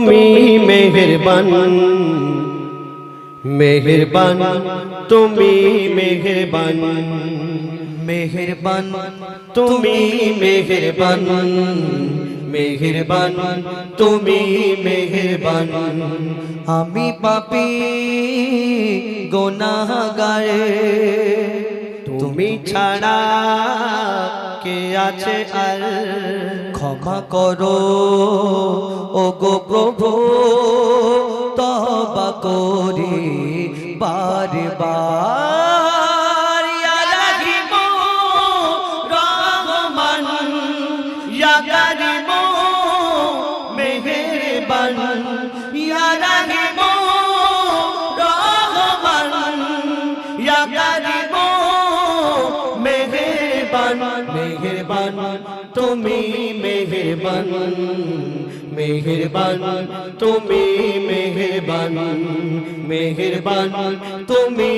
তুমি মেহেরবান মেহেরবান, তুমি মেহেরবান মেহেরবান, তুমি মেহেরবান মেহেরবান, তুমি মেহেরবান। আমি পাপি গোনাগার তুমি ছাড়া কে আছে আর? ক্ষমা করো। ও গো প্রভু তবা করি বারে মেহেরবান তুমি তুমি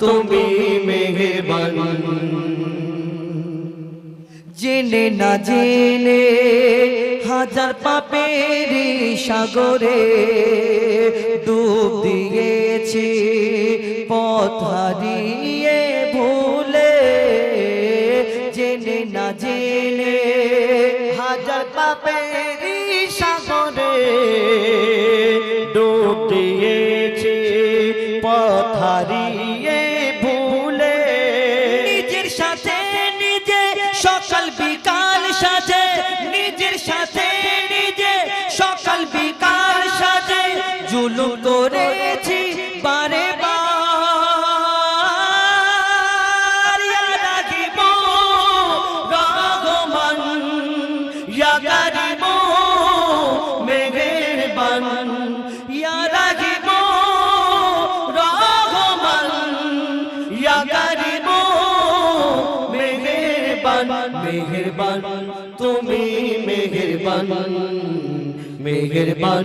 তুমি তুমি জেনে না জেনে হাজার পাপের সাগরে ডুব দিয়েছি পথ হারিয়ে জুলুম করেছি বারে মেহেরবান তুমি মেহেরবান। মেহেরবান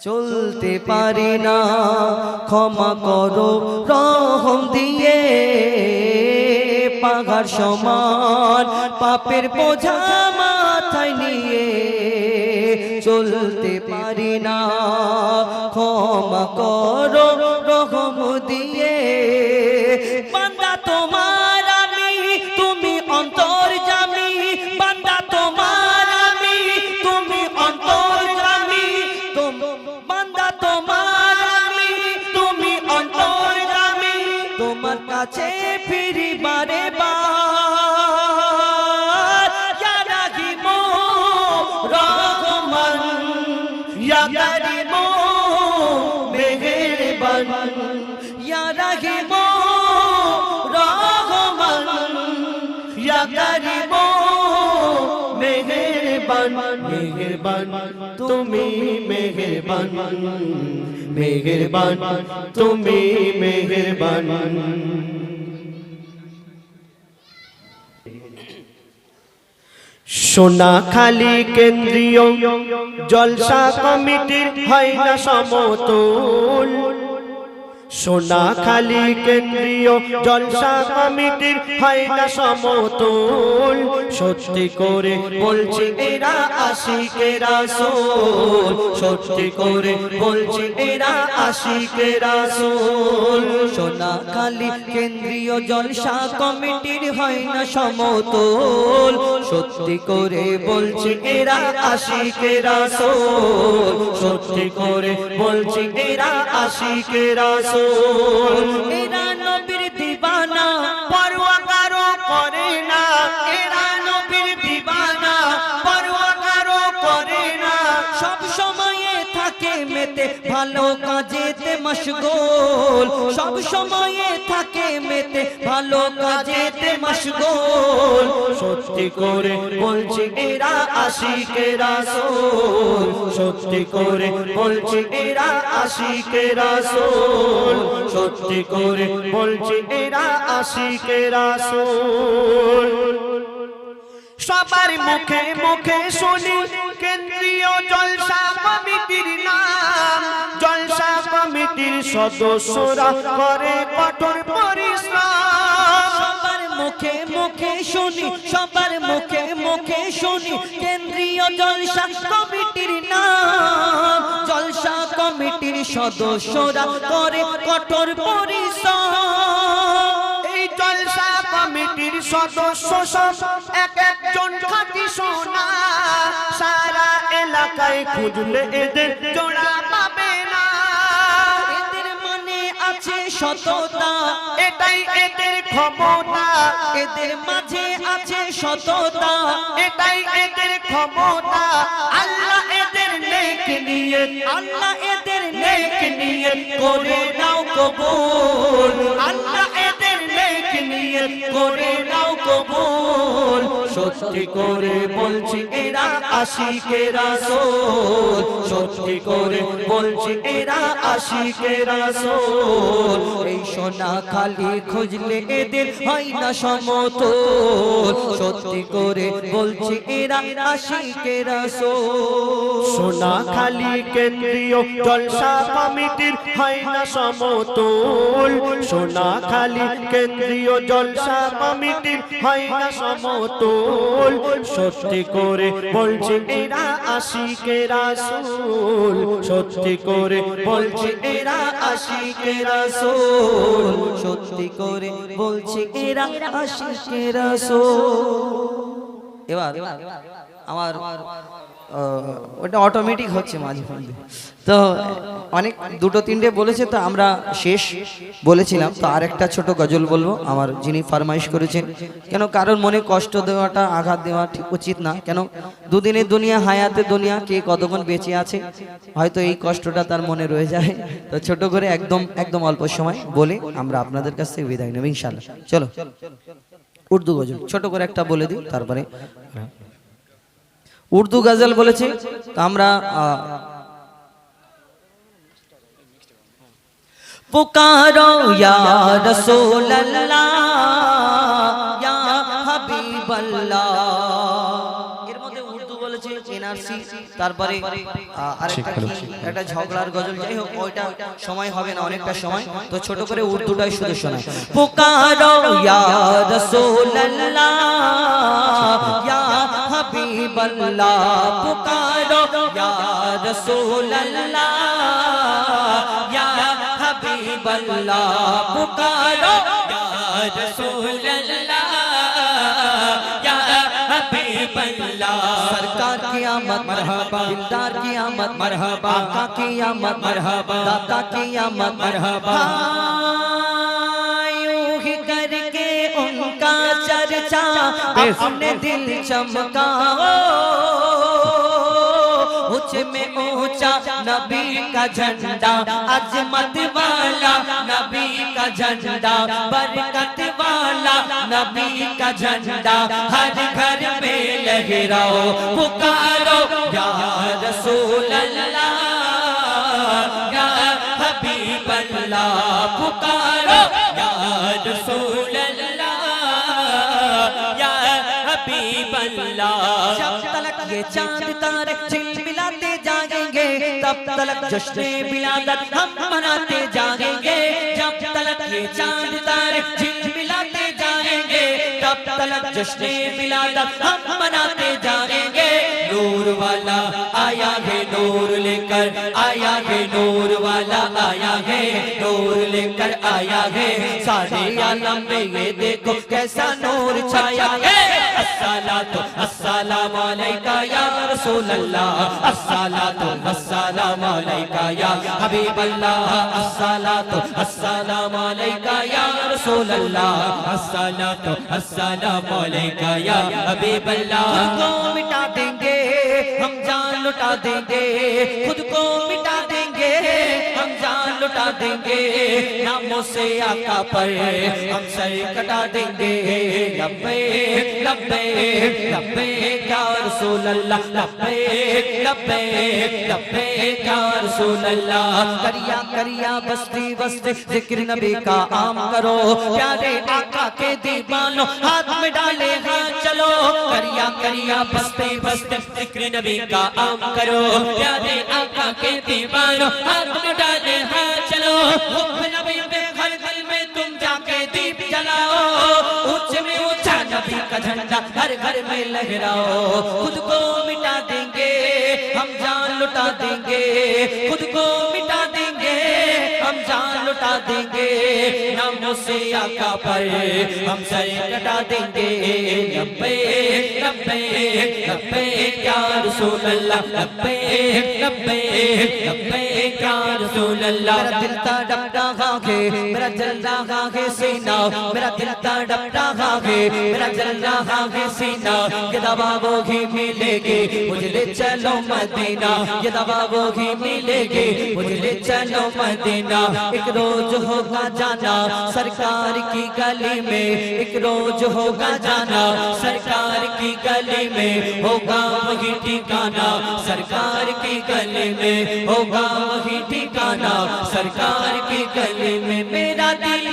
চলতে পারি না, ক্ষমা করো, রহম দিয়ে পাগার সমান, পাপের বোঝা মাথায় নিয়ে চলতে পারি না, ক্ষমা করো তোমার মেহেরবান মেহেরবান তুমি মেহেরবান মেহেরবান তুমি মেহেরবান। কেন্দ্রীয় জলসা কমিটির হয় না সমতুল। সোনাখালী কেন্দ্রীয় জলসা কমিটির হয় না সমতুল। সত্যি করে বলছি এরা আশিকেরা সোল সত্যি করে বলছি এরা আশিকেরা সোল সোনাখালী কেন্দ্রীয় জলসা কমিটির হয় না সমতল। সত্যি করে বলছি এরা আশিকেরা সোল সত্যি করে বলছি এরা আশিকেরা সোল এরা মেতে ভালো কাজেতে মশগুল। সব সময়ে থাকে মেতে, ভালো কাজেতে মশগুল। সত্যি করে বলছি এরা আশিকে রাসূল। সত্যি করে বলছি এরা আশিকে রাসূল। সত্যি করে বলছি এরা আশিকে রাসূল। সবার মুখে মুখে শুনি, কেন্দ্রীয় জলসা কমিটির নাম। কমিটির সদস্যরা করে কঠোর পরিশ্রম। সবার মুখে মুখে শুনি সবার মুখে মুখে শুনি কেন্দ্রীয় জলসা কমিটির নাম। জলসা কমিটির সদস্যরা করে কঠোর পরিশ্রম। এই জলসা কমিটির সদস্য সব এক একজন খাঁটি সোনা। সারা এলাকায় খুঁজলে এদের জোড়া সততা, এটাই এদের ক্ষমতা। এদের মাঝে আছে সততা, এটাই এদের ক্ষমতা। আল্লাহ এদের নেক নিয়ে আল্লাহ এদের নেক নিয়ে করে নাও কবুল। আল্লাহ নেক করে নাও কবুল। সত্যি করে বলছি এরা আশিকে রাসূল। সত্যি করে বলছি এরা আশিকে রাসূল। এই সোনা খালি খুঁজলে এদের হয় না সত্যি করে বলছি এরা আশিকে রাসূল। সোনা খালি কেন্দ্রীয় জলসা কমিটির হয় না সোনা খালি কেন্দ্রীয় জলসা করে বলছে এরা আশিকে রাসূল। সত্যি করে বলছে এরা আশিকে রাসূল। সত্যি করে বলছি এরা আশিকে রাসূল। এবার আমার ওটা অটোমেটিক হচ্ছে মাঝে মাঝে তো অনেক দুটো তিনটে বলেছে, তো আমরা শেষ বলেছিলাম। তো আর একটা ছোট গজল বলব, আমার যিনি ফরমাইশ করেছেন, কেন কারোর মনে কষ্ট দেওয়াটা, আঘাত দেওয়া ঠিক উচিত না। কেন দুদিনের দুনিয়া হায়াতে দুনিয়া, কে কতক্ষণ বেঁচে আছে? হয়তো এই কষ্টটা তার মনে রয়ে যায়। তো ছোট করে একদম একদম অল্প সময় বলে আমরা আপনাদের কাছ থেকে বিদায় নেব ইনশাল্লাহ চলো। উর্দু গজল, ছোট করে একটা বলে দিই, তারপরে উর্দু গজল বলেছি তো আমরা পুকারো ইয়া ইয়া হাবিবাল্লাহ এর তারপরে একটা ঝগড়ার গজল। যাই হোক ওইটা সময় হবে না অনেকটা সময়। তো ছোট করে উর্দুটাই শুধু শোনায় পুকারো ইয়া রাসূলুল্লাহ ইয়া হাবিবাল্লাহ পুকারো ইয়া রাসূলুল্লাহ ইয়া হাবিবাল্লাহ পুকারো ইয়া রাসূলুল্লাহ। سرکار مرحبا۔ دار کی مرحبا۔ آقا کی مرحبا۔ داتا کی مرحبا۔ یوں ہی کر کے ان کا چرچا اپنے دل چمکا مجھ میں اونچا نبی کا جھنڈا عظمت والا نبی کا جھنڈا، برکت والا نبی کا جھنڈا، ہر گھر میں لہراؤ، پکارو یا رسول اللہ، یا حبیب اللہ، پکارو یا رسول اللہ۔ حبیب اللہ۔ جب تلک یہ چاند تارے چل ملاتے جائیں گے، تب تلک جشن ملادت ہم مناتے جائیں گے۔ جب تلک یہ چاند تارے چل ملاتے جائیں گے، تب تلک جشن ملادت ہم مناتے جائیں گے۔ نور والا آیا ہے نور لے کر، آیا ہے نور والا، آیا ہے نور لے کر، آیا ہے۔ سارے عالم میں یہ دیکھو کیسا نور چھایا ہے۔ السلام علیکہ یا رسول اللہ۔ السلام علیکہ یا حبیب اللہ۔ السلام علیکہ یا رسول اللہ۔ السلام علیکہ یا حبیب اللہ۔ جھگوں مٹا دیں ہم جان لٹا دیں گے، خود کو مٹا دیں گے۔ ہم جان لٹا دیں گے، ناموں سے آقا پر ہم سر کٹا دیں گے۔ لبے لبے لبے کیا رسول اللہ، لبے لبے لبے یا رسول اللہ۔ کریا کریا، بستی بستی ذکر نبی کا عام کرو۔ پیارے آقا کے دیبانوں ہاتھ میں ڈالے ہاتھ کریا کریا بستے بستے، ذکر نبی کا عام کرو۔ پیارے آقا کے دیوانو، ہاتھ اٹھا دے ہاں چلو۔ حب نبی پہ گھر گھر میں تم جا کے دیپ جلاؤ۔ اچھ میں اچھا نبی کا جھنڈا ہر گھر میں لہراؤ۔ خود کو مٹا دیں گے، ہم جان لٹا دیں گے۔ خود کو مٹا دیں گے جان لٹا دیں گے، ناموں سے آقا پر۔ ہم سر کٹا دیں گے، لبے لبے لبے کیا رسول اللہ، لبے لبے لبے کیا رسول اللہ۔ میرا دل تا ڈپٹا خاکے، میرا جلنا خاکے سینہ۔ میرا دل تا ڈپٹا خاکے، میرا جلنا خاکے سینہ۔ یہ دبا وہ ہی ملے گے مجھ لے چلو مدینہ۔ یہ دبا وہ ہی ملے گے مجھ لے چلو مدینہ۔ ایک روز ہوگا جانا، سرکار کی گلی میں ایک روز ہوگا جانا، سرکار کی گلی میں ہوگا وہی ٹھیکانا سرکار کی گلی میں ہوگا وہی ٹھیکانا سرکار کی گلی میں میرا دل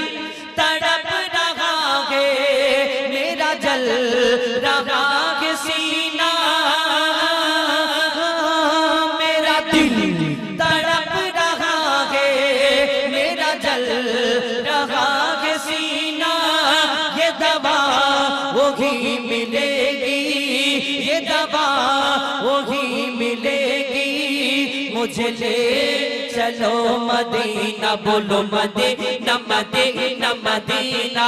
মদিনা বলো মদিনা মদিনা মদিনা।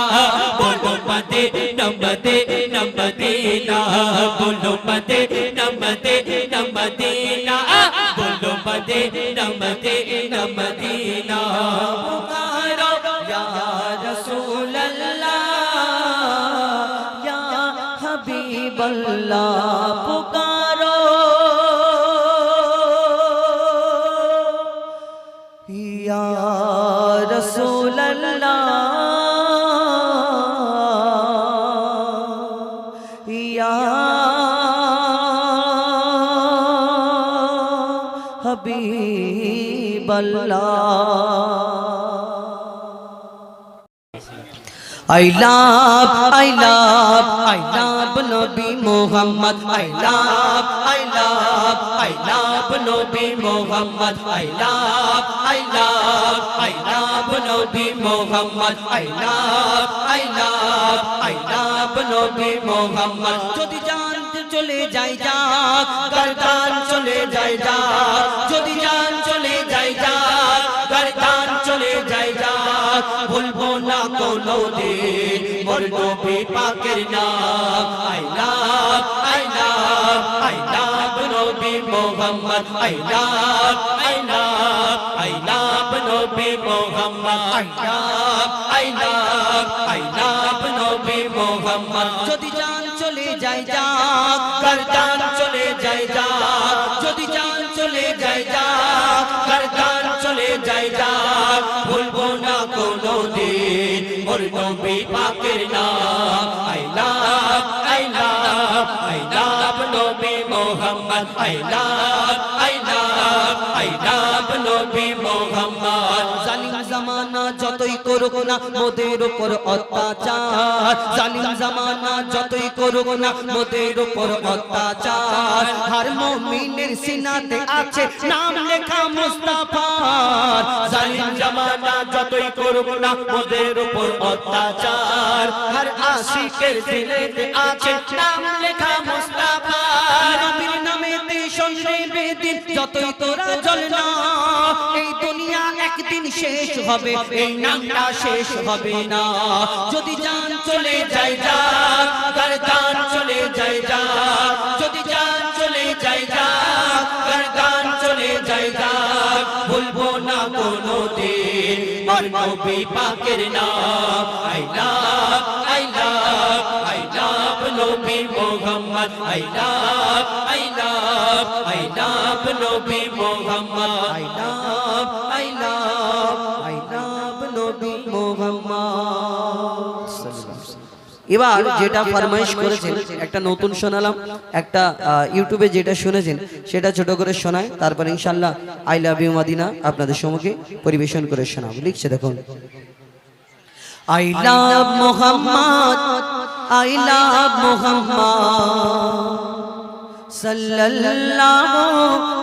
বলো মদিনা মদিনা মদিনা। বলো মদিনা মদিনা মদিনা। বলো Madina Madina Madina. Allah, Allah, Allah I love I love I love Nabi Muhammad I love I love, I love Nabi Muhammad. I love, I love, I love Nabi Muhammad. I love, I love, I love Nabi Muhammad. যদি জানতে চলে যাই যাক গরদান চলে যাই যাক যদি জান চলে যাই যাক গরদান চলে যাই যাক ভুলবো না কোনো দিন মোর নবী পাকের নাম I love I love I love নবী Mohammad I love I love I love নবী Mohammad I love I love I love নবী মোহাম্মদ। যদি জান চলে যাই যাক গরদান চলে যাই যাক যদি জান চলে যাই যাক যাই যাক ভুলবো না কোনো দিন। জালিম জামানা যতই করুক না, মোদের উপর অত্যাচার। জালিম জামানা যতই করুক না, মোদের উপর অত্যাচার। হার মুমিনের সিনাতে আছে নাম লেখা মুস্তাফার জালিম জামানা যতই করুক না ওদের উপর অত্যাচার। হর আশিকের দিলেতে আছে নাম লেখা মুস্তাফা। সন্দেহ বেদিন যতই তোরা জ্বল না, এই দুনিয়া একদিন শেষ হবে, এই নামটা শেষ হবে না। যদি জান চলে যায় যাই যা গরদান চলে যাই যা, যদি জান চলে যাই যা গরদান চলে যাই যা, ভুলবো না কোনো দিন মোর নবী নাম, I love I love I love নবী Mohammad, I love I love I love নবী Mohammad. I love I love I love নবী মোহাম্মদ। এবার যেটা ফরমাইশ করেছেন একটা নতুন শোনালাম একটা ইউটিউবে যেটা শুনেছেন সেটা ছোট করে শোনায় তারপর ইনশাল্লাহ আই লাভ ইউ মাদিনা আপনাদের সম্মুখে পরিবেশন করে শোনাবো। লিখছে দেখুন। I love Mohammad I love Mohammad. সাল্লাল্লাহু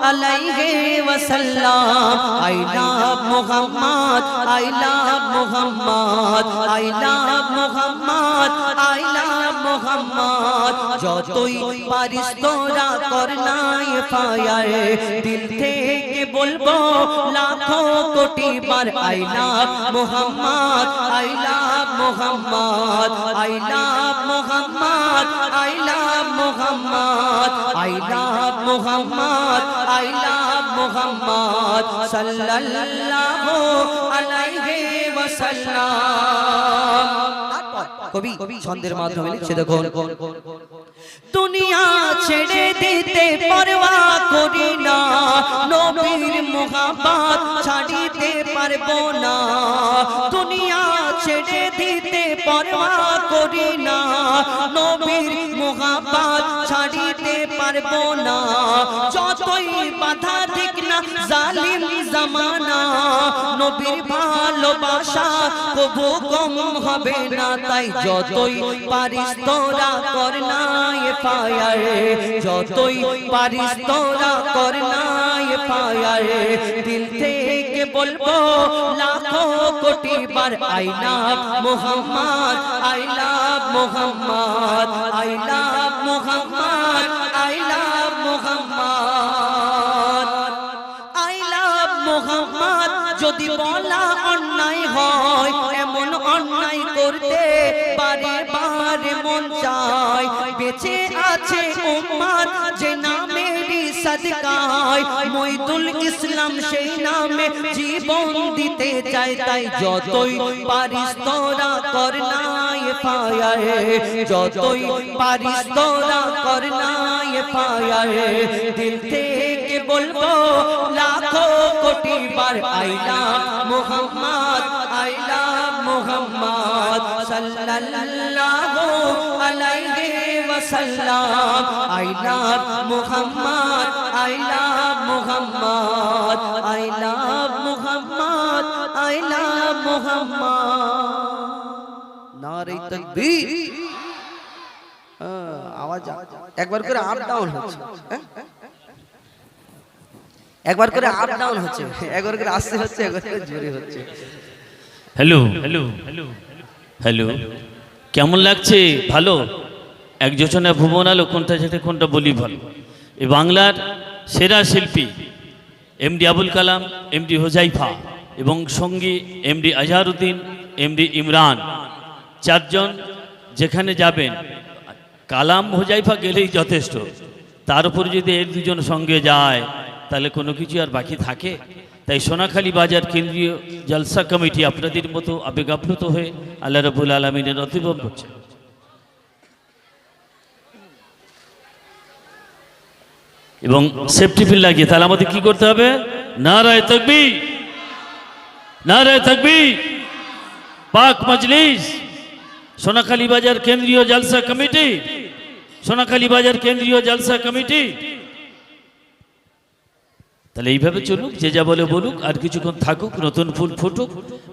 আলাইহি ওয়াসাল্লাম, I love Mohammad, I love Mohammad, I love Mohammad, I love Mohammad. যতই পারিস তোরা কর নাই ফায়ার, দিল থেকে বলব লাখো কোটি বার, I love Mohammad, I love Mohammad, I love Mohammad, I I love Mohammad, I love Mohammad, সাল্লাল্লাহু আলাইহি ওয়াসাল্লাম। কবি ছন্দের মাধ্যমে লিখছে, দেখুন। দুনিয়া ছেড়ে দিতে পরোয়া করি না, নবীর মোহাম্মত ছাড়িতে পারব না। দুনিয়া ছেড়ে দিতে পরোয়া করি না। নবীর মোহাম্মত ছাড়িতে পারব না। যতই বাধা দিক না, জালিম জামানা, নবীর ভালোবাসা কবু কম হবে না। তাই যতই পারিস তোরা কর না ফায়ার যতই পারিস তোরা কর না ফায়ার দিল থেকে বলব, লাখো কোটি বার I love Mohammad, I love Mohammad, I love Mohammad, I love Mohammad, I love Mohammad. যদি বলা অন্যায় হয়, এমন অন্যায় করতে পারে বারে মন চায়। বেঁচে আছে উম্মত যে নামেরই সদকায় মইদুল ইসলাম সেই নামে জীবন দিতে চায় তাই যতই পারিস তোরা কর নাই ফায়ার যতই পারিস তোরা কর নাই ফায়ার দিল থেকে বলব লাখো কোটি বার আইলা মোহাম্মদ আইলা মোহাম্মদ সাল্লাল্লাহু আলাইহি ওয়াসাল্লাম আইলা মোহাম্মদ আইলা মোহাম্মদ আইলা মোহাম্মদ আইলা মোহাম্মদ। নারে তাকবীর। হ্যাঁ, আওয়াজ একবার করে আপ ডাউন হচ্ছে। হ্যাঁ? একবার করে আপ ডাউন হচ্ছে। একবার করে আসতে হচ্ছে একবার করে জোরে হচ্ছে। হ্যালো হ্যালো হ্যালো হ্যালো কেমন লাগছে? ভালো? এক ভুবন আলো কোনটা যেটা, কোনটা বলি ভালো। এই বাংলার সেরা শিল্পী এমডি আবুল কালাম, এমডি হোজাইফা এবং সঙ্গী এমডি আজহারুদ্দিন এমডি ইমরান। চারজন যেখানে যাবেন, কালাম হোজাইফা গেলেই যথেষ্ট। তার উপর যদি এর দুজন সঙ্গে যায়, তাহলে কোনো কিছু আর বাকি থাকে? তাই সোনাখালী বাজার কেন্দ্রীয় জলসা কমিটি আপনাদের মতো আবেগাপ্লুত হয়ে আল্লাহ রবুল আলমিনের অতিবম করছে। এবং সেফটি ফিল লাগিয়ে, তাহলে আমাদের কি করতে হবে? নারায় তকবি নারায় থাকবি পাক মজলিস। সোনাখালী বাজার কেন্দ্রীয় জালসা কমিটি। সোনাখালী বাজার কেন্দ্রীয় জালসা কমিটি। তাহলে এইভাবে চলুক, যে যা বলে বলুক, আর কিছুক্ষণ থাকুক, নতুন ফুল ফুটুক,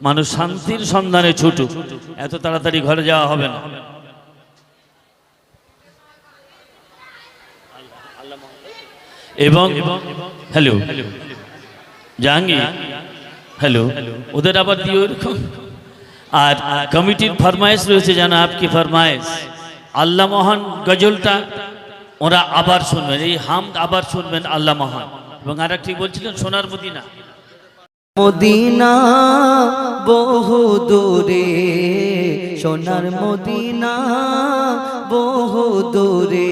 মানুষ শান্তির সন্ধানে ছুটুক। এত তাড়াতাড়ি ঘরে যাওয়া হবে না। এবং হ্যালো, জাহাঙ্গীর, হ্যালো, ওদের আবার দিও এরকম আর কমিটির ফরমায়েশ রয়েছে যেন আপকি ফরমায়েশ। আল্লাহ মহান গজলটা ওরা আবার শুনবেন, এই হাম আবার শুনবেন আল্লাহ মহান। এবং আর একটি বলছিলেন সোনার মদিনা। মদিনা বহু দূরে সোনার মদিনা বহু দূরে,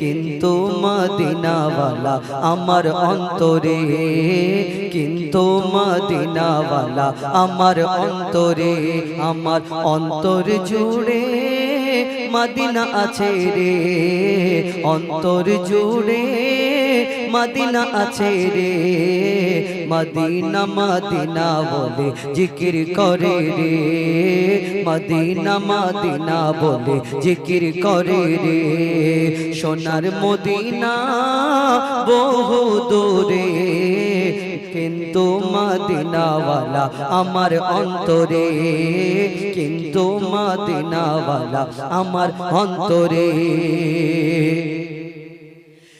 কিন্তু মদিনাওয়ালা আমার অন্তরে, কিন্তু মদিনাওয়ালা আমার অন্তরে, আমার অন্তর জুড়ে মদিনা আছে রে, অন্তর জুড়ে মদিনা আছে রে। মদিনা মদিনা বলে জিকির করে রে। মদিনা মদিনা বলে জিকির করে রে। সোনার মদিনা বহু দূরে, কিন্তু মদিনাওয়ালা আমার অন্তরে। কিন্তু মদিনাওয়ালা আমার অন্তরে।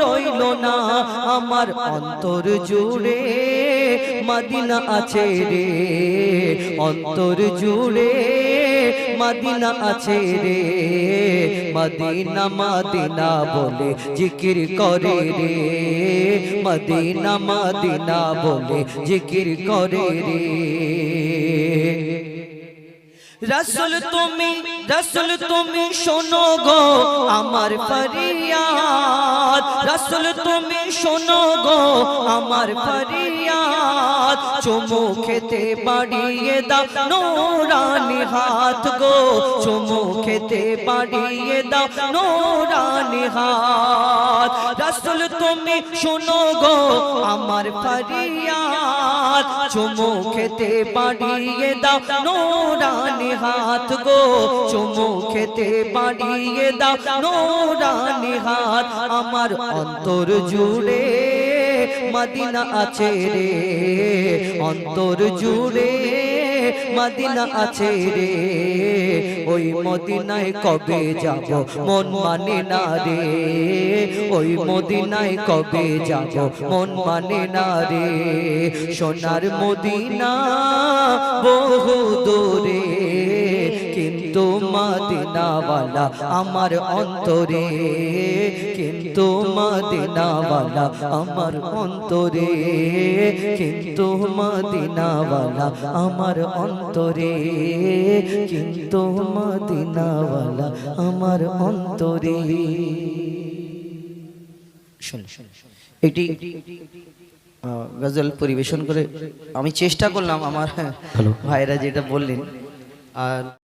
রইল না। আমার অন্তর জুড়ে মাদিনা আছে রে। অন্তর জুড়ে মাদিনা আছে রে। মদিনা মদিনা বলে জিকির করে রে। মদিনা মদিনা বলে জিকির করে রে। রসুল তুমি রসুল তুমি শোনো গো আমার ফরিয়াদ। রসুল তুমি শোনো গো আমার ফরিয়াদ। চুমু খেতে বাড়িয়ে দাও নোরানি হাত গো। চুমু খেতে বাড়িয়ে দাও নোরানি হাত। রসুল তুমি শোনো গো আমার ফরিয়াদ। চুমু খেতে বাড়িয়ে দাও নোরানি হাত গো, চুমু খেতে বাড়িয়ে দাও। নোরানি হাত আমার অন্তর জুড়ে, মদিনা আছে রে। অন্তর জুড়ে, মদিনা আছে রে। ওই মদিনায় কবে যাব, মন মানে না রে। ওই মদিনায় কবে যাব, মন মানে না রে। সোনার মদিনা বহু দূরে। কিন্তু মদিনাওয়ালা আমার অন্তরে কিন্তু মদিনাওয়ালা আমার অন্তরে কিন্তু মদিনাওয়ালা আমার অন্তরে কিন্তু মদিনাওয়ালা আমার অন্তরে। শুন এটি গজল পরিবেশন করে আমি চেষ্টা করলাম আমার ভাইরা যেটা বললেন। আর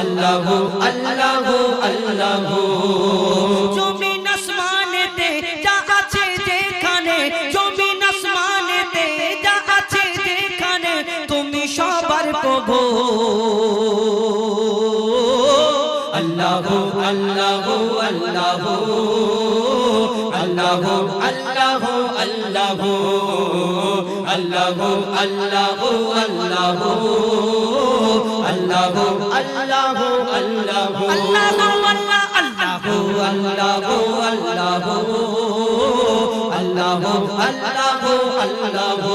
আল্লাহু আল্লাহু আল্লাহু। জমিন আসমানেতে যা আছে যেখানে জমিন আসমানেতে যা আছে যেখানে তুমি সবার প্রভু। আল্লাহু আল্লাহু আল্লাহু। আল্লাহু আল্লাহু আল্লাহু। আল্লাহু আল্লাহু আল্লাহু। আল্লাহু আল্লাহু আল্লাহু আল্লাহু আল্লাহু আল্লাহু আল্লাহু আল্লাহু আল্লাহু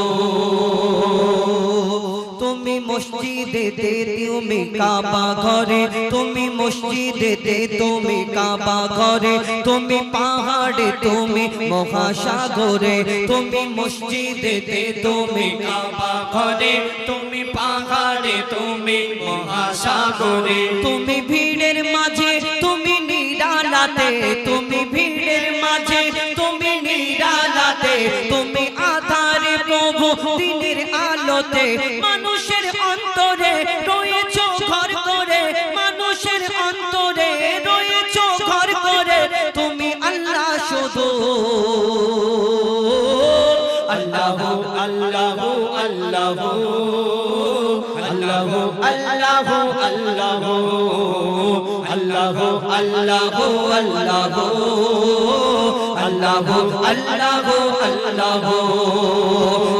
তুমি মসজিদেতে তুমি কাবা ঘরে তুমি মসজিদেতে তুমি কাবা ঘরে তুমি পাহাড়ে তুমি মহাসাগরে তুমি মসজিদেতে তুমি কাবা ঘরে তুমি পাহাড়ে তুমি মহাসাগরে। তুমি ভিড়ের মাঝে, তুমি নিরালাতে। তুমি ভিড়ের মাঝে, তুমি নিরালাতে। তুমি আধারে প্রভু, দিনের আলোতে। মানুষের আল্লাহু আল্লাহু আল্লাহু আল্লাহু আল্লাহু আল্লাহ আল্লাহ আল্লাহ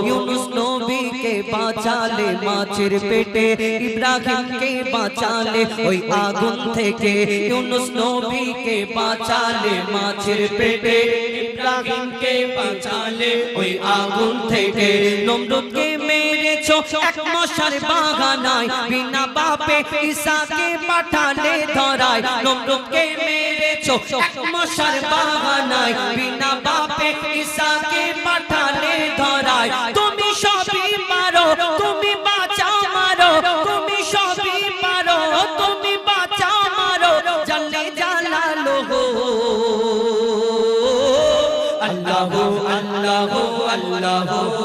ইউনুস নবীকে বাঁচালে মাছের পেটে ইব্রাহিমকে বাঁচালে ওই আগুন থেকে ইউনুস নবীকে বাঁচালে মাছের পেটে ইব্রাহিমকে বাঁচালে ওই আগুন থেকে নমরুদকে মেরেছো এক মশার বাগানায় বিনা বাপে ঈসাকে পাঠালে ধরায়। নমরুদকে মেরেছো। এক মশার বাগানায় বিনা বাপে ঈসাকে পাঠালে ধরায়। তুমি সবই পারো, তুমি বাঁচাও, মারো। তুমি সবই পারো, তুমি বাঁচাও, মারো। জানলে জালালো আল্লাহ আল্লাহ আল্লাহ।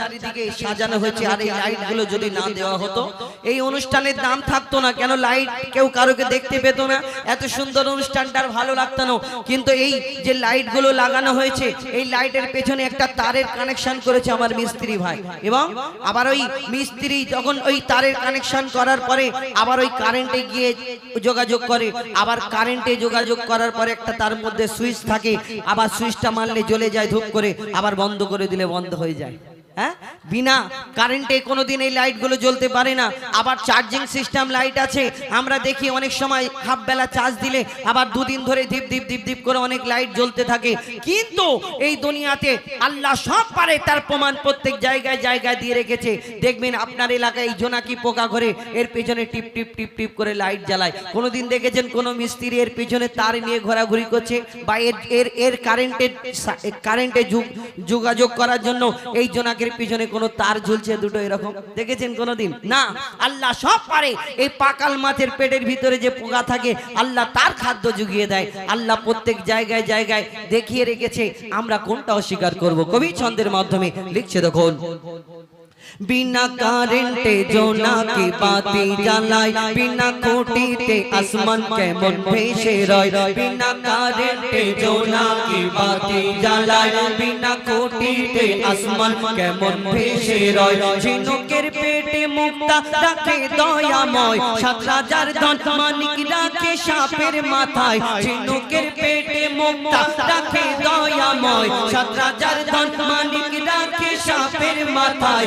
চারিদিকে সাজানো হয়েছে আর এই লাইটগুলো যদি না দেওয়া হতো এই অনুষ্ঠানের দাম থাকতো না কেন লাইট কেউ কারোকে দেখতে পেত না? এত সুন্দর অনুষ্ঠানটার ভালো লাগতো না। কিন্তু এই যে লাইটগুলো লাগানো হয়েছে এই লাইটের পেছনে একটা তারের কানেকশন করেছে আমার মিস্ত্রি ভাই। এবং আবার ওই মিস্ত্রি যখন ওই তারের কানেকশন করার পরে আবার ওই কারেন্টে গিয়ে যোগাযোগ করে আবার কারেন্টে যোগাযোগ করার পরে একটা তার মধ্যে সুইচ থাকে আবার সুইচটা মারলে জ্বলে যায় ধূপ করে আবার বন্ধ করে দিলে বন্ধ হয়ে যায়। হ্যাঁ? বিনা কারেন্টে কোনোদিন এই লাইটগুলো জ্বলতে পারে না। আবার চার্জিং সিস্টেম লাইট আছে। আমরা দেখি অনেক সময় হাফ বেলা চার্জ দিলে আবার দুদিন ধরে ধীপ ধীপ ধীপ ধীপ করে অনেক লাইট জ্বলতে থাকে। কিন্তু এই দুনিয়াতে আল্লাহ সব পারে, তার প্রমাণ প্রত্যেক জায়গায় জায়গায় দিয়ে রেখেছে। দেখবেন আপনার এলাকায় এই জোনাকি পোকা ঘরে এর পেছনে টিপ টিপ টিপ টিপ করে লাইট জ্বালায়। কোনোদিন দেখেছেন কোনো মিস্ত্রি এর পেছনে তার নিয়ে ঘোরাঘুরি করছে বা এর এর এর কারেন্টের কারেন্টে যোগাযোগ করার জন্য এই জোনাকের পিছনে কোনো তার ঝুলছে, দুটো এরকম। দেখেছেন কোনোদিন? না। আল্লাহ সব পারে। এই পাকাল মাছের পেটের ভিতরে যে পোকা থাকে, আল্লাহ তার খাদ্য জুগিয়ে দেয়। আল্লাহ প্রত্যেক জায়গায় জায়গায় দেখিয়ে রেখেছে, আমরা কোনটা অস্বীকার করব? কবি ছন্দের মাধ্যমে লিখছে দেখুন। বিনা কারেন্টে জোনাকি বাতি জ্বালায় বিনা কোটিতে আসমান কেমন ভেসে রয়? বিনা কারেন্টে জোনাকি বাতি জ্বালায় বিনা কোটিতে আসমান কেমন ভেসে রয়? ঝিনুকের পেটে মুক্তা রাখে দয়াময়। সাত রাজার ধন মানিক রাখে সাপের মাথায়। ঝিনুকের পেটে মুক্তা রাখে দয়াময়। সাত রাজার ধন মানিক রাখে সাপের মাথায়।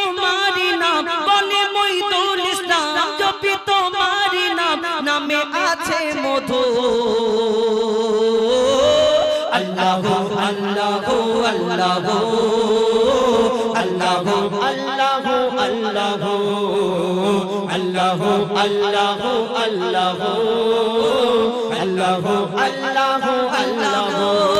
তোমারি নাম বলে মইদুল ইসলাম জপি তোমারি নাম নামে আছে মধু আল্লাহ আল্লাহ আল্লাহ আল্লাহ আল্লাহ আল্লাহ আল্লাহ আল্লাহ আল্লাহ আল্লাহ আল্লাহ আল্লাহ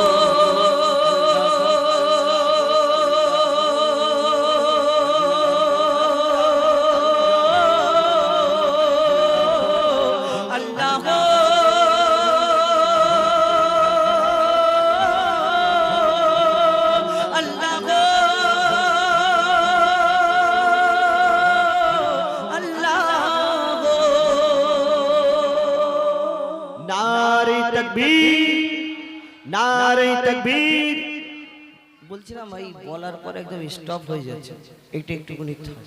একদম স্টপ হয়ে যাচ্ছে একটু একটুকুনি থাম।